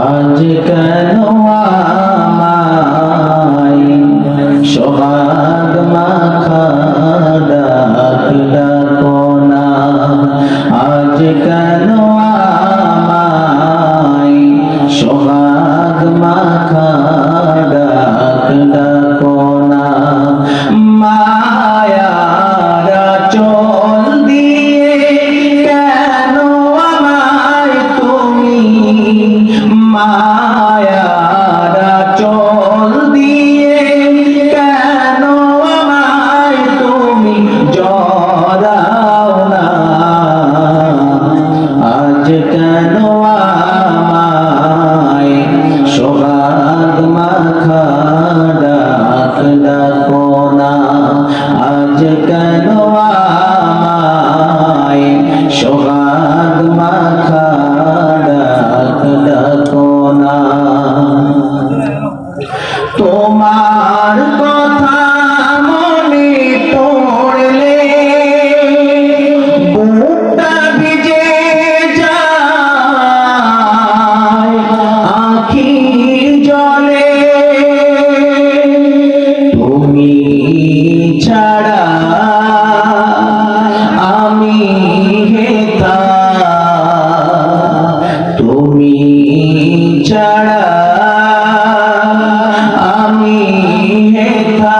আজ কেন ছাড়া আমি হেতা তুমি ছাড়া আমি হেতা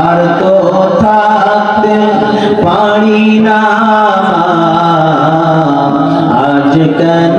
আর তো থাকতে পারি না। আজ কেন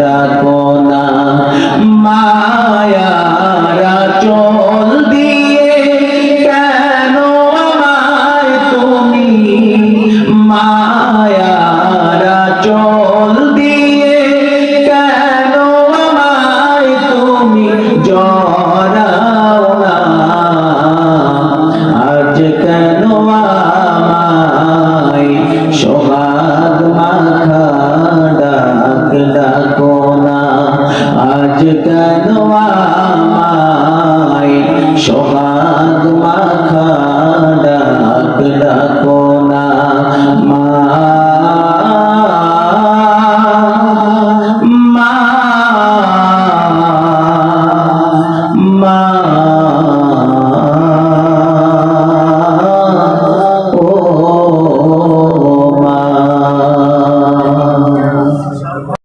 রাখো না মায়ারা চল দিয়ে কেন আমায় তুমি? মায়া সহায়